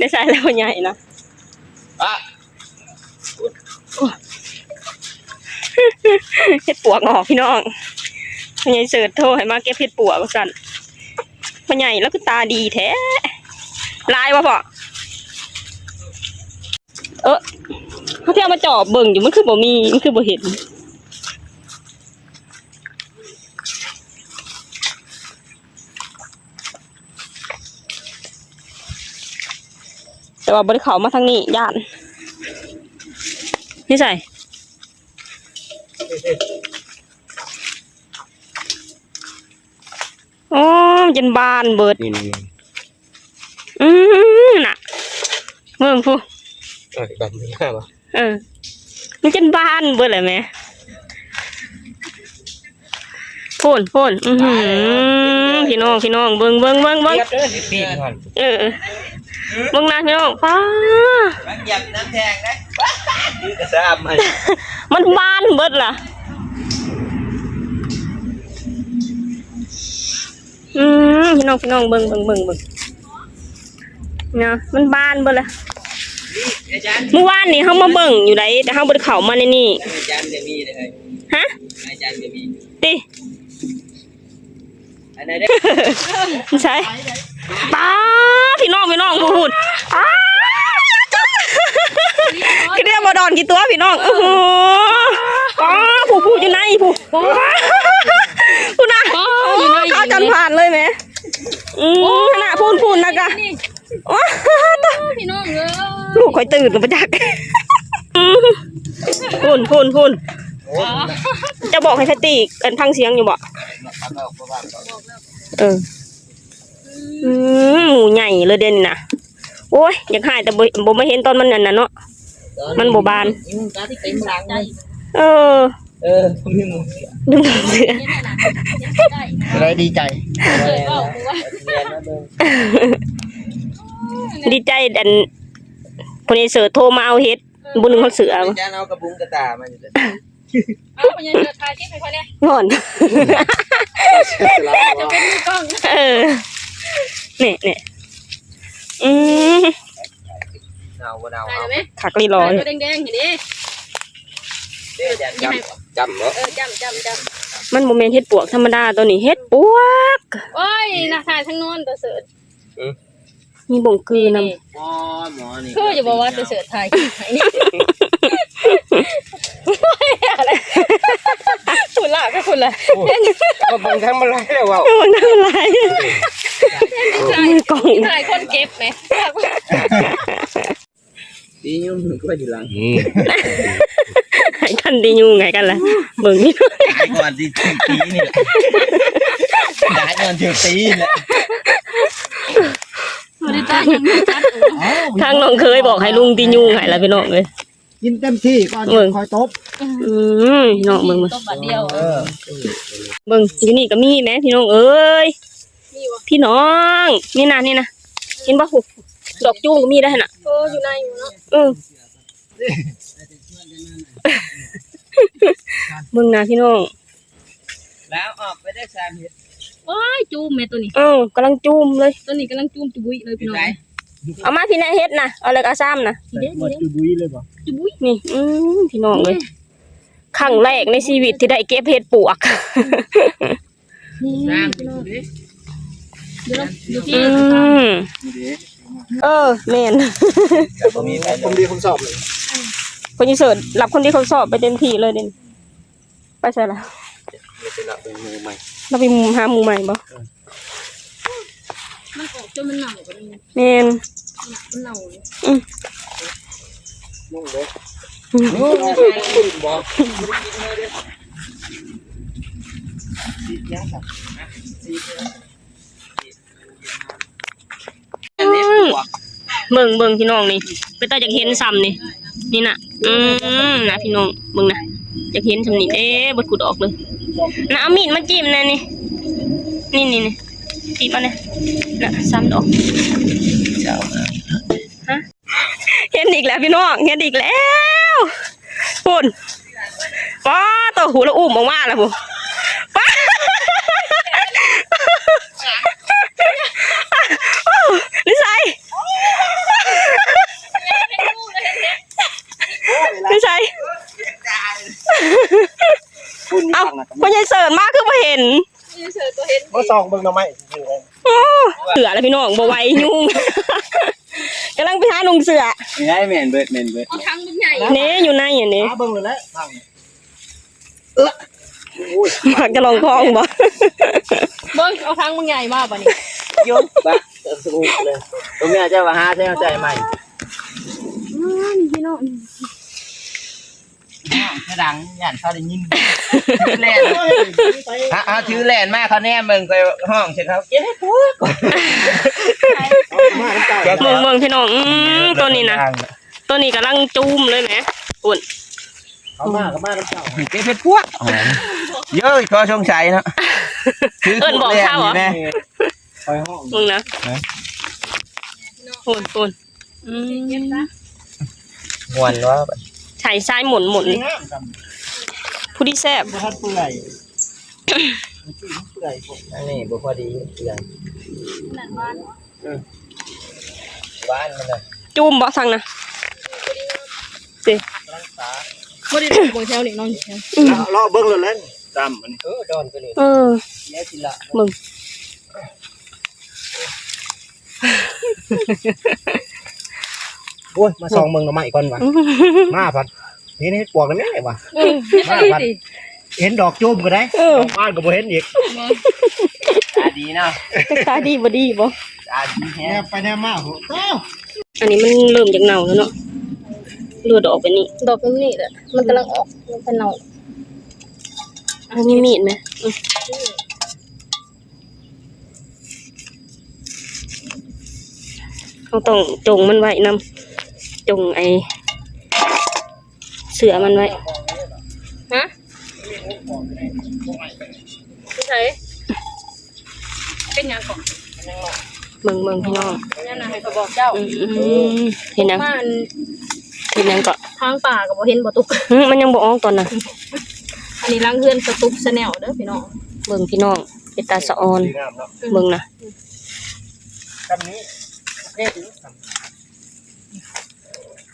ได้ใส่แล้วใหญ่นะอะเฮ็ดปวกออกพี่น้องพ่อใหญ่เสิร์ชโทรให้มาเก็บเฮ็ดปวกว่าซั่นพ่อใหญ่แล้วคือตาดีแท้ลายวะพ่อเออเขาที่เอามาจอบเบิ่งอยู่มันคือบ่มีมันคือบ่เห็น แต่ว่าบริเขามาทางนี้ย่าน นี่ใส่โอ้เย็นบานเบิด นี่นี่อืมน่ะเมืองฟูเอ้ยแบบนี้ห้าป่ะเออ มันเย็นบานเบิดเลยไหมพูนพูนอือหือพี่น้องพี่น้องเบิ่งเบิ่งเบิ่งเบิ่งเด้อ สิปีนก่อนเออเบิ่งนะพี่น้องป้ามันหยับน้ำแทงนะจะทราบไหมมันบานเบิดล่ะอืมพี่น้องพี่น้องเบิ่งเบิ่งเบิ่งเบิ่งเนี่ยมันบานเบิดเลยอาจารย์เมื่อวานนี้เฮามาเบิ่งอยู่ไดแต่เฮาบ่ได้เข้ามาในนี่อาจารย์จะมีเลยฮะอาจารย์จะมีติอันไหนได้ใช่ ป้าพี่น้องพี่น้องพูดอ้าคือเรียกบ่ดอนกี่ตัวพี่น้องโอ้โหป้าผู้ผู้อยู่ไหนผู้ผู้น่ะเข้าจันผ่านเลยไหมอืมขนาดพูนพูนนะกะว้าพี่น้องเอ้ยลูกคอยตื่นมาจากพูนพูนพูนจะบอกให้แพตตี้เอินพังเสียงอยู่บ่เออ อืมหมูใหญ่เลยเด่นน่ะโอ้ยอยากหายแต่บ่บ่มาเห็นตอนมันนั่นน่ะเนาะ มันบ่บานยุ่งตาที่เต็มหลังเลยเออ เออมีหมูดึงเสือเนี่ยนะยังได้อะไรดีใจเคยบอกกูว่าเรียนนะเบิ่งดีใจดันคนนี้เสือโทรมาเอาเฮ็ดบุญเขาเสืออาจารย์เอากระบุงกระตามาอยู่เลยเอาไปยังเจอทายที่ใครคนเนี้ยงอนจะเป็นมือกล้องเออ เนี่ยเนี่ยอืมเนาเนาถ่ายเอาไหมขักลีรอถ่ายยตัวแดงๆเห็นดิเดี๋ยวอาจารย์จำจำเหรอเออจำจำจมันโมเมนเฮ็ดปวกธรรมดาตัวนี้เฮ็ดปวกำโอ้ยน่าถ่ายทั้งนอนตัวเสิร์ชมีบ่งกือนำหมอหมอนี่คือจะบอกว่าตัวเสิร์ชถ่ายไอ้นี่อะไรคุณล่ะก็คุณล่ะก็เบิ่งทั้งมาไล่แล้วว่าโอ้น่าไร มือกล่องถ่ายคนเก็บไหมตียุ่งถึงก็อยู่หลังให้กันดีอยู่ไงกันล่ะเบิ่งนี่ตายก่อนที่ตีนี่แหละตายก่อนที่ตีนี่แหละไม่ได้ตั้งยังไม่จัดทางน้องเคยบอกให้ลุงตียูให้ล่ะพี่น้องเอ้ยกินเต็มที่ก่อนเบิ่งคอยตบอืมพี่น้องเบิ่งมาต้มบาทเดียวเออเบิ่งอยู่นี่ก็มีแหมพี่น้องเอ้ยมีวะ พี่น้อง นี่นะนี่นะเห็นบ่หูดอกจูงก็มีได้หั่นน่ะโอ้อยู่ในอยู่เนาะเออเบิ่งนะพี่น้อง แล้วออกไปได้สามเห็ดโอ้ยจูมแม่ตัวนี้เอ้ากำลังจูมเลย ตัวนี้กำลังจูมจุบุยเลยพี่น้องเอามาพี่นายเฮ็ดนะเอาเลยกเอาซ้ำนะทีเด็ดหมดทีจุเด็ดบุยเลยบ่จุบุยนี่อืมพี่น้องเลยครั้งแรกในชีวิตที่ได้เก็บเห็ดปวก ดี๋ยวเดี๋ยวอืพี่มเออแม่น แต่บ่มีใครผมดีผมสอบเลยคนยีเสิร์ตรับคนที่เขาสอบไปเต็มที่เลยเด่นไปใช่ละจะรับเป็นมือใหม่เราไปมุมหาหมูใหม่บ่มันออกจนมันเน่ากันเลยแม่นมันเน่าเลยนุ่งเลยคุณบอกอืม เบิ่งเบิ่งพี่น้องนี่ไปตาอยากเห็นซ้ำนี่นี่น่ะ อืมนะพี่น้องเบิ่งนะอยากเห็นซ้ำนี่เอ๊ะบดขุดออกเลยนะเอามีดมาจิ้มนะนี่นี่นี่นี่จิ้มเอาเนี่ยนะซ้ำดอกเจ้าเห็นอีกแล้วพี่น้องเห็นอีกแล้วปุ่นป้าตัวหูและอุ้มออกมาแล้วปุ๊ป้ พี่ชัยเอาคุอใหญ่เสิร์ชมากขึ้นมาเห็นบ่ซองเบิ้งทำไมเสืออะไรพี่น้องบ่ไวยุ่งกำลังไปหาลุงเสือนี่ไงแม่นเบิดแม่นเบิดเอาทั้งบุงใหญ่เนี่อยู่ในอย่างนี้หเบิ้งเลยนะเออหักจะลองคลองบ่เบิ้งเอาทั้งบุงใหญ่มากบ่นี่ยมบักสกุลเลยตรงนี้จะว่าหาใช่ไหมใจใหม่พี่น้อง กระดังย่านเขาได้ยินถือแลนฮะฮะถือแลนมาเขาแน่มึงไปห้องใช่ครับเจ๊พวกมาน้ำเจ้าเมืองเมืองพี่น้องอืมตัวนี้นะตัวนี้กำลังจูมเลยไหมอุ่นเขามาก็มาน้ำเจ้าเจ๊เพชรพวกเยอะขอสงสัยเนาะเอิ้นบอกข้าวเหรอแน่คอยห้องมึงนะอุ่นอุ่นอืมวนว่าใช้ซ้ายหมุนหมุนงามกันผู้ที่แซ่บบ่ทันเปื่อยมันสิเปื่อยพวกอันนี้บุพอดีอย่างบ้านมันเลยจูมบ่สั่งนะสิบ่ได้ดูบนแถวนี่น้องแถวรอเบิ่งเลยแหล้วตามมันเออดอนไปเลยเออแย่ทีละมึงโอ้ยมาส่องเบิ่งหน่อไม้ก่อนว่ะมาพัด เห็นเฮ็ดปวกแล้วแม่ว่ะเออไม่ใช่ดิเห็นดอกจูมก็ได้บ้านก็บ่เห็นอีกตาดีเนาะตาดีบ่ดีบ่ตาดีแฮแนวไปแนวมาโอ้อันนี้มันเริ่มจากเน่าแล้วเนาะเลือดออกไปนี่ดอกนี่แหละมันกำลังออกมันเป็นเน่ามันมีมีดไหมเราต้องจงมันไว้นำจงไอ สือมันไว้ฮะไม่ใช่เป็นหยังก่อนเมืองเมืองพี่น้องนั่นน่ะให้เขาบอกเจ้าอืมเห็นยังบ้านเห็นยังก็ทางป่าก็บ่เห็นบ่ตุกหึมันยังบ่ออกตอนน่ะอันนี้ล้างเฮือนสตุกสแนลเด้อพี่น้องเบิ่งพี่น้องเป็นตาสะออนงามเนาะเบิ่งนะกันนี้โอ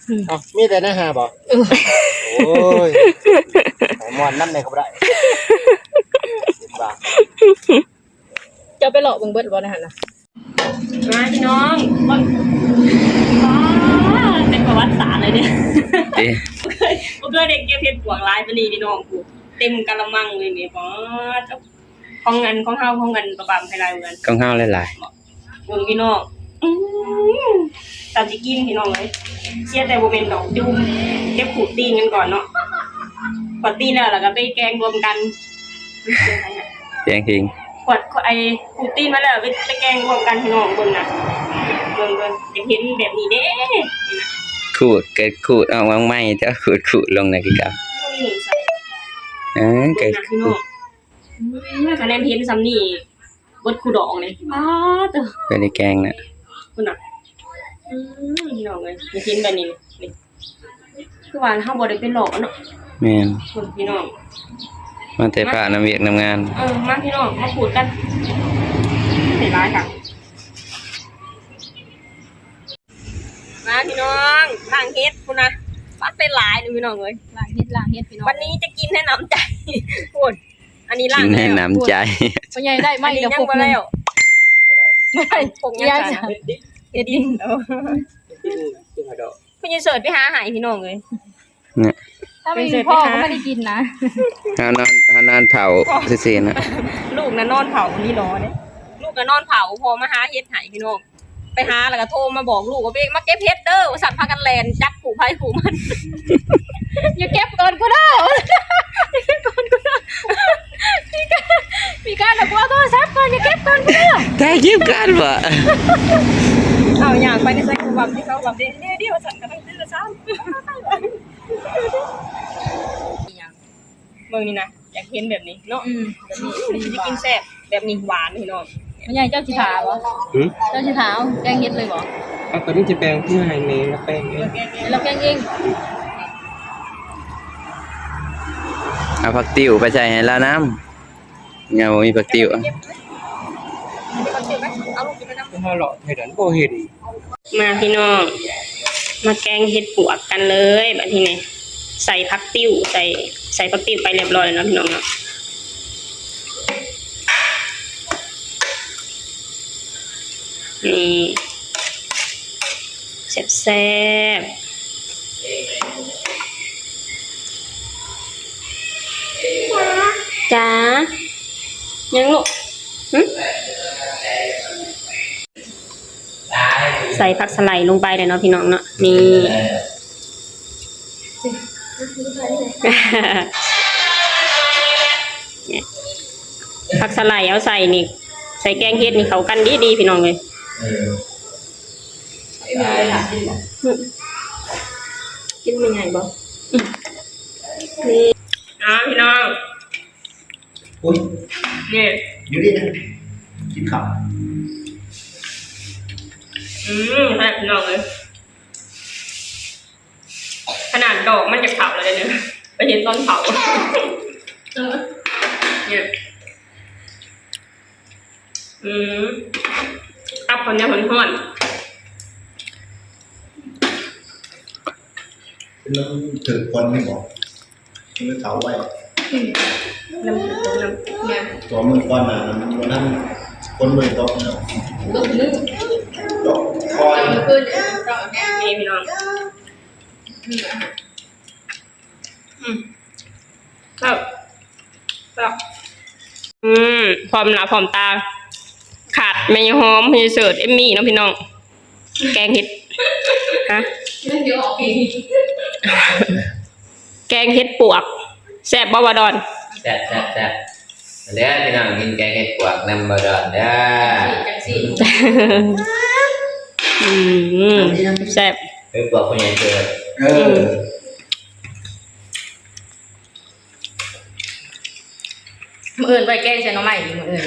เคถึงเอ้ามีแต่หน้าหาบ่โอ้ยหมอนน้ำในก็บ่ได้สิบบาทเจ้าไปหลอกเบิ่งเบิดบ่ได้หั่นน่ะมาพี่น้องเบิ่งเป็นประวัติศาสตร์เลยเนี่ยเอ๊ะเคยบ่เคยเด็กเก็บเห็ดปวกหลายปานนี้พี่น้องกูเต็มกะละมังเลยนี่บ่เจ้าของเงินของเฮาของเงินประบามไผหลายเหมือนกันกองเฮาหลายเบิ่งพี่น้อง อื้อตามสิกินพี่น้องเลยเสียแต่บ่เป็นดอกจุ่มเก็บขูดตีนกันก่อนเนาะขวดตีนแล้วแล้วก็ไปแกงรวมกันๆแจงทิ้งขวดไอ้ขูดตีนมาแล้วไปไปแกงรวมกันพี่น้องเบิ่งนะเบิ่งเบิ่งอยากเห็นแบบนี้เด้นี่นะขูดเกิดขูดเอาวางไม้เจ้าขูดขูดลงในกิกับบ่มีหนึ่งใส่เออเกิเกิดดพี่น้องคะแนนเห็นซ้ำนี่บดคูดอกเลยอ้าเด้อเป็นในแกงน่ะ คุณน่ะ อืมพี่น้องเลยอยากเห็นแบบนี้นี่คือว่าเฮาบ่ได้เป็นหลอกอะเนาะแม่นคุณพี่น้อง มาแต่ผ่าน้ำเวียกน้ำงาน เออ มาพี่น้อง มาพูดกันเสียร้ายค่ะ มาพี่น้องล้างเฮ็ดคุณนะปัดเป็นหลายเลยพี่น้องเลย ล้างเฮ็ดล้างเฮ็ดพี่น้องวันนี้จะกินให้น้ำใจพูดอันนี้ล้ากิงนให้แล้วน้ำใจ พ่อใหญ่ได้ไหมอันนี้เดี๋ยวยัพงกมาหนึงแล้ว ไม่ผงยังยังจ้ะจ้ะเฮ็ดดินเออคุณยินเสิร์ชไปหาอาหายพี่น้องเลยเนี่ยถ้าไม่มีพ่อก็ไม่ได้กินนะเฮานอนเฮานอนเผาซื่อๆนะลูกน่ะนอนเผานี่รอเนี่ยลูกน่ะนอนเผาพอมาหาเฮ็ดใหายพี่น้องไปหาแล้วก็โทรมาบอกลูกว่าเบกมาเก็บเฮ็ดเด้อว่าสั่นพากันแลนจับผูไผผูมันอย่าเก็บก่อนก็ได้อย่าเก็บก่อนก็ได้มีการมีการแบบว่าโทรศัพท์ก่อนอย่าเก็ ทายคิวกันบ่เอาอย่างไปในใส่กูแบบที่เขาแบบเดียวเดี๋ยวเดี๋ยวสั่นกันตั้งแต่เช้าเมืองนี่นะอยากเห็นแบบนี้เนาะแบบนี้จะกินแซ่บแบบนี้หวานพี่น้องพ่ใหญ่เจ้าสิถาวะหือเจ้าสิถาวแกงเฮ็ดเลยบ่เอาตัวนี้จะแปลงเพื่อให้เมย์แล้วแปลงเองเราแกงเองเอาผักติ๋วไปใส่ให้ล้วน้ำเงาบ่มีผักติ๋ว ถ้าเลาะเห็ดอันก็เห็ดกมาพี่น้อง มาแกงเห็ดปวกกันเลยแบบที่นี่ใส่พักติ้วใส่ใส่พักติ้วไปเรียบร้อยแล้วพี่น้องเนาะนี่แซ่บแซ่บจ้ายังลูก ใส่ผักสไลด์ลงไปเลยเนาะพี่น้องเนาะนี่เนี่ยผักสไลด์เอาใส่นี่ ใส่แกงเฮ็ดนี่เขากันดีดีๆพี่น้องเลยกินเป็นไงบ่นี่อ่าพี่น้องอุ้ยนี่อยู่ดีนะกินข้าว อืมแซ่บพี่น้องเลยขนาดดอกมันจะเผาเลยเนี่ยไปเห็นตอนเผาเนี่ยอืมอับคนเนี้ยคนห่อนแล้วถือคนไม่บอกมือเท้าไว้น้ำน้ำน้ำเนี่ยตัวมือก้อนหนาวันนั้นคนมือตกเนาะลูกนึกตกค อยเมื่อคืนเนี่ยเราแม่นี่พี่น้องอาหารอืมครับครับอืมพร้อมหน้าพร้อมตา ขาดไม่หอมไม่เสิร์ฟเอมมี่เนาะพี่น้อง แกงเห็ดฮะเดียวออกเองแกงเห็ดปวกแซ่บบ่วาดอนแซ่บแซ่บแซ่บเด้อพี่น้องกินแกงเห็ดปวกนำมาดอนเด้อ อืมแซ่บเห็ดปวกคนใหญ่เกิดเออมืออื่นไปแกล้งใช้น้องใหม่มืออื่น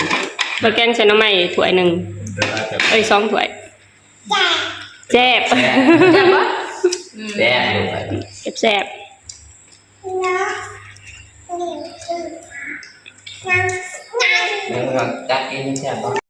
แล้วแกงใส่หน้ำใหม่ถ้วยหนึ่งเดี๋ยวเราจะเอ้ยสองถ้วยแซ่บแซ่บใช่ปะแซ่บลูกไปแซ่บแซ่บแล้วก็จัดกินแซ่บปะ